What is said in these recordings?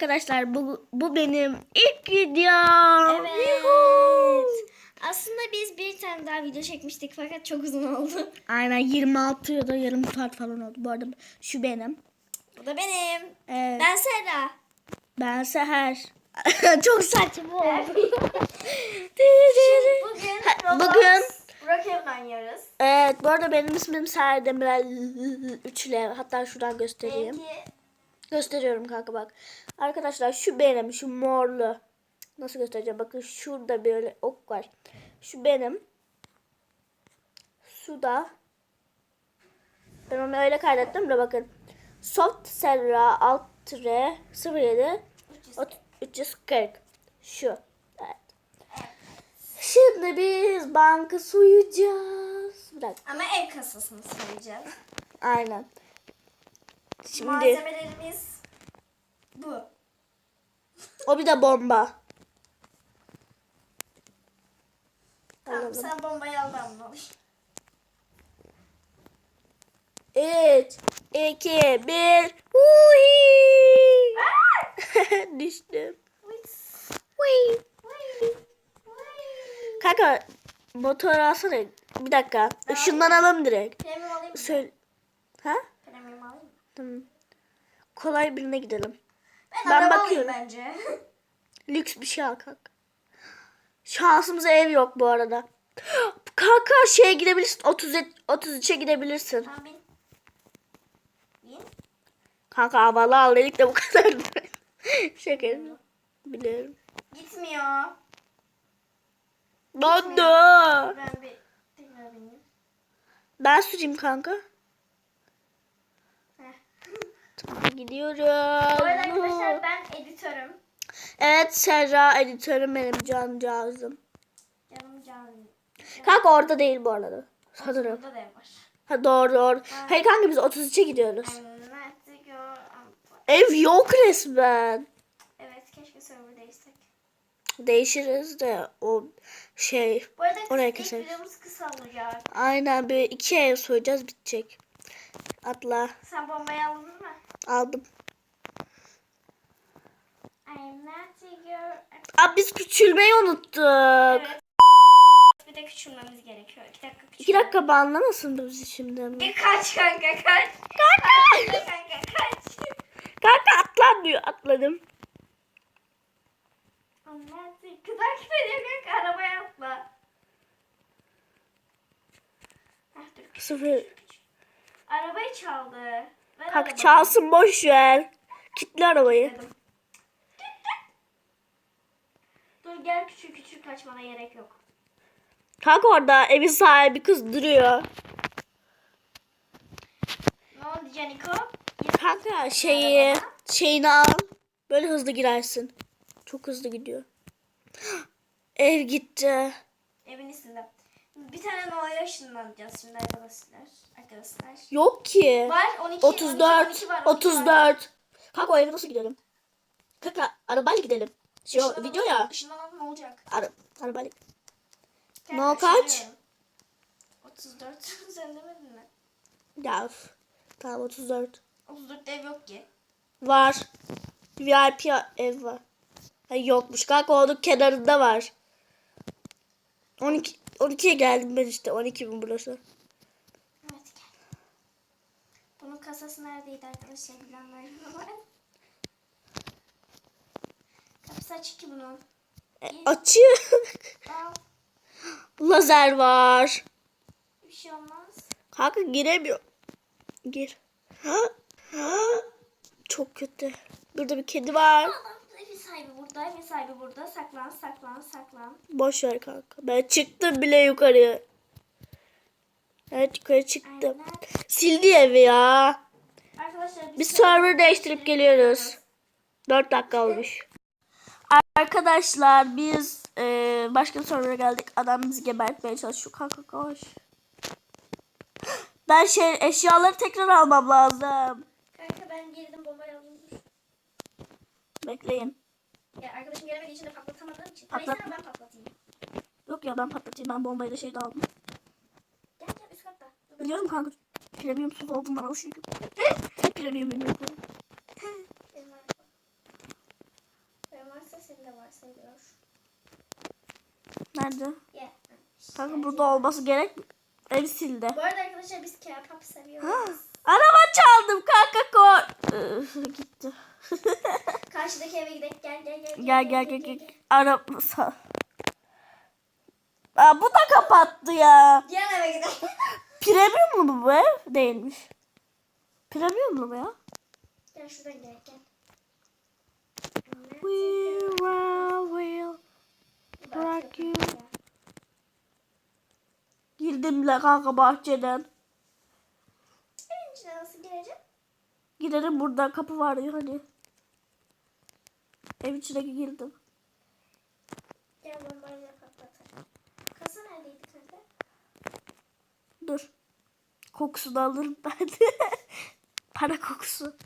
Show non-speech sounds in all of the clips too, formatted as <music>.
Arkadaşlar bu, bu benim ilk videom. Evet. Aslında biz bir tane daha video çekmiştik fakat çok uzun oldu. <laughs> Aynen 26 ya da yarım saat falan oldu. Bu arada şu benim. Bu da benim. Evet, Ben Serra. ben Seher. <laughs> Çok saçma oldu. <laughs> Bugün Roblox bugün- Broken oynuyoruz. evet bu arada benim ismim Seher Demirel üçle hatta şuradan göstereyim. Benimki Gösteriyorum kanka bak. Arkadaşlar şu benim şu morlu. Nasıl göstereceğim? Bakın şurada böyle ok var. Şu benim. Şu da. Ben onu öyle kaydettim de bakın. Soft Serra alt tire 07 ot- 340. Şu. Evet. Şimdi biz banka soyacağız. Dakika. ama ev kasasını sayacağız. Aynen. Şimdi Malzemelerimiz bu. o bir de bomba. Tamam sen bombayı al ben bunu. 3, 2, 1. Hui! Düştüm. Hui. Kanka motor alsana. Bir dakika. Şundan alalım direkt. Söyle. Ha? Premium alayım mı? Tamam. Kolay birine gidelim. Ben, Ben bakıyorum. bence. <laughs> Lüks bir şey al kanka. Şansımıza ev yok bu arada. <gasps> Kanka şeye gidebilirsin. 30 33'e gidebilirsin. Tamam bin. Bin. Kanka havalı al dedik de bu <laughs> kadar. Şaka. Biliyorum. Gitmiyor. Ben bir tekrar bineyim. Ben süreyim kanka. Tamam Bu arada gidiyoruz. arkadaşlar ben editörüm. Evet Serra editörüm benim cancağızım. Canım canım. Kanka orada değil bu arada. Sanırım. Burada da var. Ha doğru doğru. Hayır kanka biz 33'e gidiyoruz. Ev yok resmen. Evet keşke server değişsek. Değişiriz de o şey. Bu arada Oraya ilk videomuz kısa olacak. Aynen böyle iki ev soyacağız bitecek. Atla. Sen bombayı aldın mı? Aldım. Aa biz küçülmeyi unuttuk. Evet. Bir de küçülmemiz gerekiyor. İki dakika küçül. İki dakika banlamasın bizi şimdi. Bir kaç kanka kaç. Kanka. kanka kaç. Kanka atlanmıyor. Atladım. I'm not to Kız takip ediyor kanka arabaya atla. Dur. Sıfır. Arabayı çaldı. Ver Kanka arabayı. çalsın boş ver. Kitle arabayı. Dur gel küçük küçük kaçmana gerek yok. Kanka orada evin sahibi kız duruyor. Ne oldu Caniko? Kanka şeyi şeyini al. Böyle hızlı girersin. Çok hızlı gidiyor. <gasps> Ev gitti. Evin üstünde. Bir tane Noah'ya ışınlanacağız şimdi arkadaşlar. Arkadaşlar. Yok ki. Var 12, 34. 12 var, 12 var. 34. Kanka o eve nasıl gidelim? Kanka arabayla gidelim. Şey o, Işınlanalım, video ya. Işınlanalım ne olacak? Ara, arabayla. Gel, No kaç? ışınlanalım. <laughs> 34. Sen demedin mi? Ya. Tamam 34. 34 ev yok ki. Var. VIP ev var. Ha, yokmuş kanka onun kenarında var. 12 12'ye geldim ben işte 12 bin burası. Evet gel. Bunun kasası neredeydi arkadaşlar bilenler var. Kapısı açık ki bunun. E, açık. <gasps> Lazer var. Bir şey olmaz. Kanka giremiyor. Gir. <gasps> Çok kötü. Burada bir kedi var. Sahibi burada. Saklan, saklan, saklan. Boş ver kanka. Ben çıktım bile yukarı. Evet yukarı çıktım. Aynen. Sildi evi ya. Arkadaşlar Biz server değiştirip geliyoruz. 4 dakika olmuş. Arkadaşlar biz e, başka bir server'a geldik. Adam bizi gebertmeye çalışıyor. Kanka koş. Ben şey eşyaları tekrar almam lazım. Kanka ben girdim bombayı alayım. Bekleyin. Ya arkadaşım gelemediği için de patlatamadığım için. Patlat. Patlat. ben patlatayım. Yok ya ben patlatayım. Ben bombayı da şey de aldım. Gel gel üst katta. Dur, Biliyorum kanka. Premium su oldum bana çünkü. Premium bilmiyorum. benim de var. Nerede? Ye. Kanka burada olması gerek. Ev sildi. Bu arada arkadaşlar biz K-pop seviyoruz. Araba çaldım kanka kor. Gitti. <laughs> Karşıdaki eve gidelim. Gel gel gel. gel gel gel gel. Araba. Aa, bu da kapattı ya. Diğer eve gidelim. <laughs> Premium mu bu ev? Değilmiş. Premium mu bu ya? gel şuradan gel gel. We will, will. Bırak you. Girdim bile kanka bahçeden. İçine nasıl gireceğim? Gidelim burada kapı var ya hani. Ev içine girdim. Gel bombayla patlatalım. Kasa neredeydi kanka? Dur. Kokusunu alırım ben. <laughs> Para kokusu.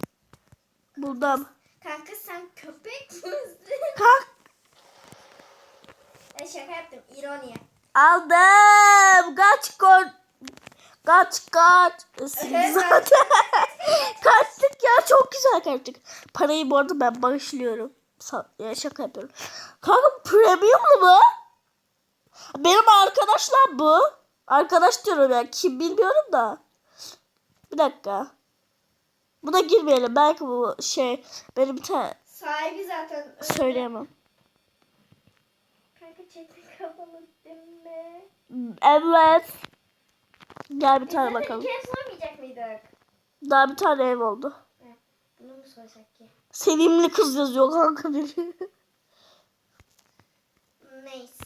Buldum. Kanka sen köpek misin? Kalk. ben şaka yaptım. İroni. Aldım. Kaç kor. Kaç kaç. Isırdı zaten. <laughs> Kaçtık ya çok güzel kaçtık. Parayı bu arada ben bağışlıyorum. Ya şaka yapıyorum. Kanka premium mu bu? Benim arkadaşlar bu. Arkadaş diyorum ya. Kim bilmiyorum da. Bir dakika. Buna girmeyelim. Belki bu şey benim bir tane Sahibi zaten öldü. söyleyemem. Kanka çetin kapalı değil mi? Evet. Gel bir Biz tane zaten bakalım. sormayacak mıydık? Daha bir tane ev oldu. Bunu mu sorsak ki? Sevimli kız yazıyor kanka biri. Neyse.